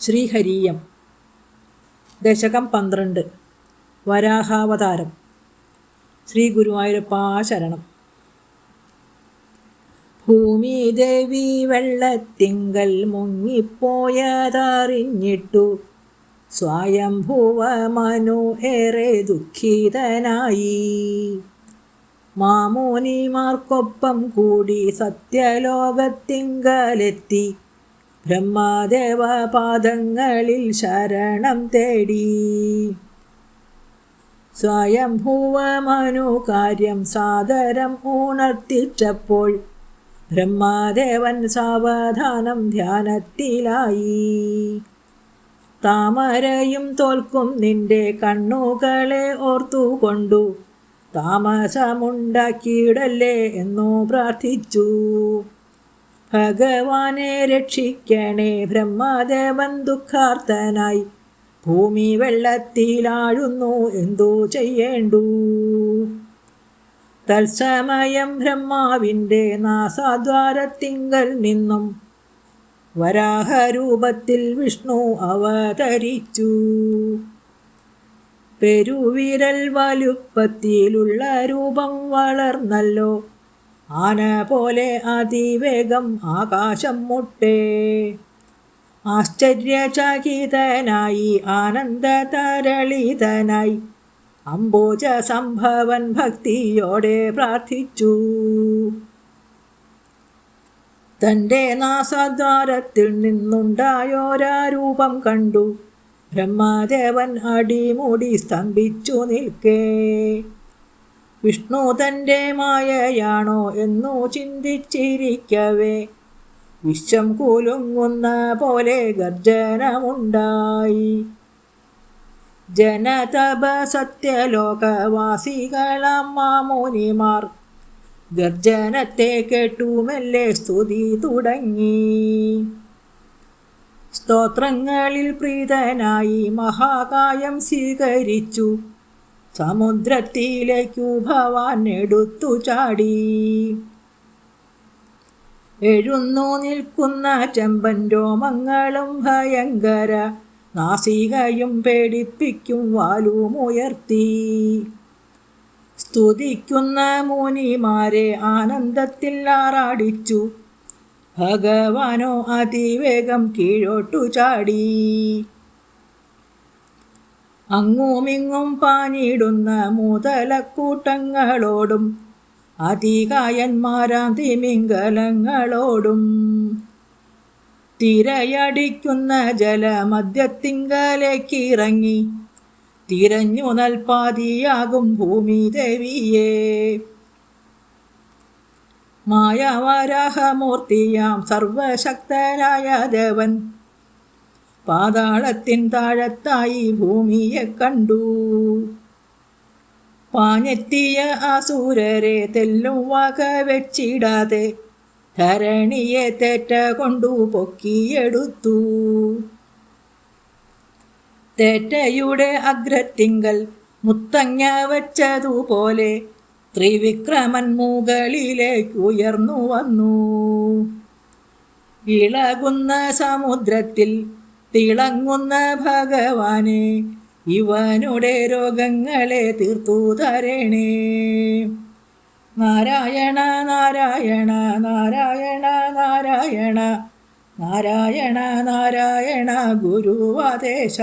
ശ്രീഹരീയം. ദശകം പന്ത്രണ്ട്. വരാഹാവതാരം. ശ്രീ ഗുരുവായൂരപ്പാ ശരണം. ഭൂമി ഭൂമിദേവി വെള്ളത്തിങ്കൽ മുങ്ങിപ്പോയതറിഞ്ഞിട്ടു സ്വയംഭൂവ മനു ഏറെ ദുഃഖിതനായി. മാമോനിമാർക്കൊപ്പം കൂടി സത്യലോകത്തിങ്കലെത്തി ബ്രഹ്മദേവ പാദങ്ങളിൽ ശരണം തേടി. സ്വയംഭൂവ കാര്യം സാദരം ഉണർത്തിച്ചപ്പോൾ ബ്രഹ്മാദേവൻ സാവധാനം ധ്യാനത്തിലായി. താമരയും തോൽക്കും നിന്റെ കണ്ണുകളെ ഓർത്തുകൊണ്ടു താമസമുണ്ടാക്കിയിടല്ലേ എന്നു പ്രാർത്ഥിച്ചു. ഭഗവാനെ രക്ഷിക്കണേ ബ്രഹ്മദേവൻ ദുഃഖാർത്ഥനായി. ഭൂമി വെള്ളത്തിലാഴുന്നു എന്തോ ചെയ്യേണ്ടു? തത്സമയം ബ്രഹ്മാവിന്റെ നാസാദ്വാരത്തിങ്കൽ നിന്നും വരാഹരൂപത്തിൽ വിഷ്ണു അവതരിച്ചു. പെരുവിരൽ വലുപ്പത്തിലുള്ള രൂപം വളർന്നല്ലോ. ആന പോലെ അതിവേഗം ആകാശം മുട്ടേ. ആശ്ചര്യചകിതനായി ആനന്ദതരളിതനായി അംബോജ സംഭവൻ ഭക്തിയോടെ പ്രാർത്ഥിച്ചു. തന്റെ നാസദ്വാരത്തിൽ നിന്നുണ്ടായോരൂപം കണ്ടു. ബ്രഹ്മദേവൻ അടിമുടി സ്തംഭിച്ചു നിൽക്കേ. വിഷ്ണു തന്റെ മായയാണോ എന്നു ചിന്തിച്ചിരിക്കവേ. വിശ്വം കൂലുങ്ങുന്ന പോലെ ഗർജനമുണ്ടായി. ജനതപ സത്യലോകവാസികളമ്മാമുനിമാർ ഗർജനത്തെ കേട്ടുമല്ലേ സ്തുതി തുടങ്ങി. സ്തോത്രങ്ങളിൽ പ്രീതനായി മഹാകായം സ്വീകരിച്ചു. സമുദ്രത്തിലേക്കു ഭവാൻ എടുത്തു ചാടി. എഴുന്നു നിൽക്കുന്ന ചെമ്പൻ രോമങ്ങളും ഭയങ്കര നാസികയും പേടിപ്പിക്കും വാലുമുയർത്തി സ്തുതിക്കുന്ന മുനിമാരെ ആനന്ദത്തിൽ ആറാടിച്ചു. ഭഗവാനോ അതിവേഗം കീഴോട്ടു ചാടി. അങ്ങുമിങ്ങും പാഞ്ഞിടുന്ന മുതലക്കൂട്ടങ്ങളോടും അതികായന്മാരാം തിമിംഗലങ്ങളോടും തിരയടിക്കുന്ന ജലമദ്യത്തിങ്കലേക്കിറങ്ങി തിരഞ്ഞു നൽപാതിയാകും ഭൂമി ദേവിയെ മായാവരാഹമൂർത്തിയാം സർവശക്തനായ ദേവൻ പാതാളത്തിൻ താഴത്തായി ഭൂമിയെ കണ്ടു. പാഞ്ഞെത്തിയ അസൂരരെ തെല്ലും വക വെച്ചിടാതെ ധരണിയെ തെറ്റ കൊണ്ടു പൊക്കിയെടുത്തു. തേറ്റയുടെ അഗ്രത്തിങ്കൽ മുത്തങ്ങ വച്ചതുപോലെ ത്രിവിക്രമൻ മുകളിലേക്ക് ഉയർന്നു വന്നു ഇളകുന്ന സമുദ്രത്തിൽ തിളങ്ങുന്ന ഭഗവാനെ ഇവനുടെ രോഗങ്ങളെ തീർത്തു തരണേ. നാരായണ നാരായണ നാരായണ നാരായണ നാരായണ നാരായണ ഗുരുവാദേശ.